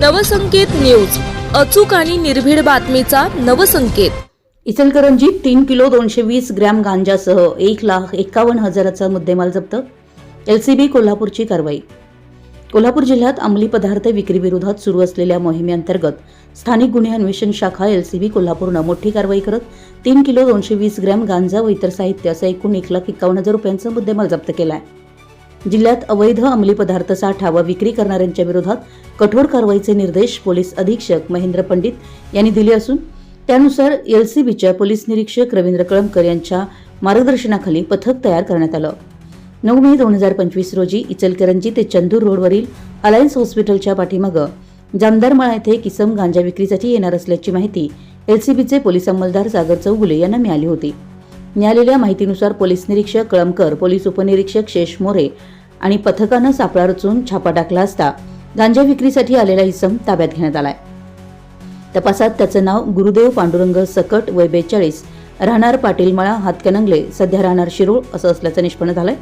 Navsanket news. अचूक आणि निर्भीड बातमीचा नवसंकेत. इचलकरंजीत तीन किलो दोनशे वीस ग्रॅम गांजासह एक लाख एकावन्न हजाराचा मुद्देमाल जप्त. एलसीबी कोल्हापूरची कारवाई. कोल्हापूर जिल्ह्यात अंमली पदार्थ विक्री विरोधात सुरू असलेल्या मोहिमेअंतर्गत स्थानिक गुन्हे अन्वेषण शाखा एलसीबी कोल्हापूरनं मोठी कारवाई करत तीन किलो दोनशे वीस ग्रॅम गांजा व इतर साहित्य असं एकूण एक लाख एकावन्न हजार रुपयांचा मुद्देमाल जप्त केला आहे जिल्ह्यात अवैध अंमली पदार्थ साठा व विक्री करणाऱ्यांच्या विरोधात कठोर कारवाईचे निर्देश पोलीस अधीक्षक महेंद्र पंडित यांनी दिले असून त्यानुसार एलसीबीच्या पोलीस निरीक्षक रवींद्र कळमकर यांच्या मार्गदर्शनाखाली पथक तयार करण्यात आलं. नऊ मे दोन हजार पंचवीस रोजी इचलकरंजी ते चंदूर रोडवरील अलायन्स हॉस्पिटलच्या पाठीमागं जामदारमाळा येथे किसम गांजा विक्रीसाठी येणार असल्याची माहिती एलसीबीचे पोलीस अंमलदार सागर चौगुले यांना मिळाली होती. मिळालेल्या माहितीनुसार पोलीस निरीक्षक कळमकर पोलीस उपनिरीक्षक शेष मोरे आणि पथकानं सापळा रचून छापा टाकला असता गांजा विक्रीसाठी आलेला इसम ताब्यात घेण्यात आलाय. तपासात त्याचं नाव गुरुदेव पांडुरंग सकट वय बेचाळीस राहणार पाटीलमळा हातकणंगले सध्या राहणार शिरोळ असं असल्याचं निष्पन्न झालंय.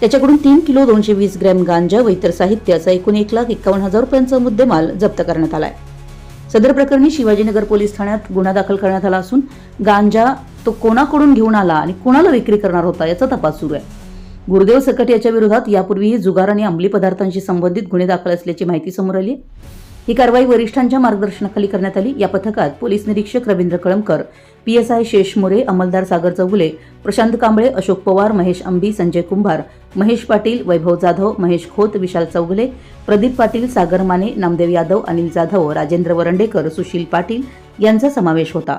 त्याच्याकडून तीन किलो दोनशे वीस ग्रॅम गांजा व इतर साहित्य असा एकूण एक लाख एकावन्न हजार रुपयांचा मुद्देमाल जप्त करण्यात आलाय. सदर प्रकरणी शिवाजीनगर पोलीस ठाण्यात गुन्हा दाखल करण्यात आला असून गांजा तो कोणाकडून घेऊन आला आणि कोणाला विक्री करणार होता याचा तपास सुरू आहे. गुरुदेव सकट याच्या विरोधात यापूर्वीही जुगार आणि अंमली पदार्थांशी संबंधित गुन्हे दाखल असल्याची माहिती समोर आली ही कारवाई वरिष्ठांच्या मार्गदर्शनाखाली करण्यात आली. या पथकात पोलीस निरीक्षक रवींद्र कळमकर पीएसआय शेष मोरे अंमलदार सागर चौगुले प्रशांत कांबळे अशोक पवार महेश अंबी संजय कुंभार महेश पाटील वैभव जाधव महेश खोत विशाल चौगुले प्रदीप पाटील सागर माने नामदेव यादव अनिल जाधव राजेंद्र वरंडेकर सुशील पाटील यांचा समावेश होता.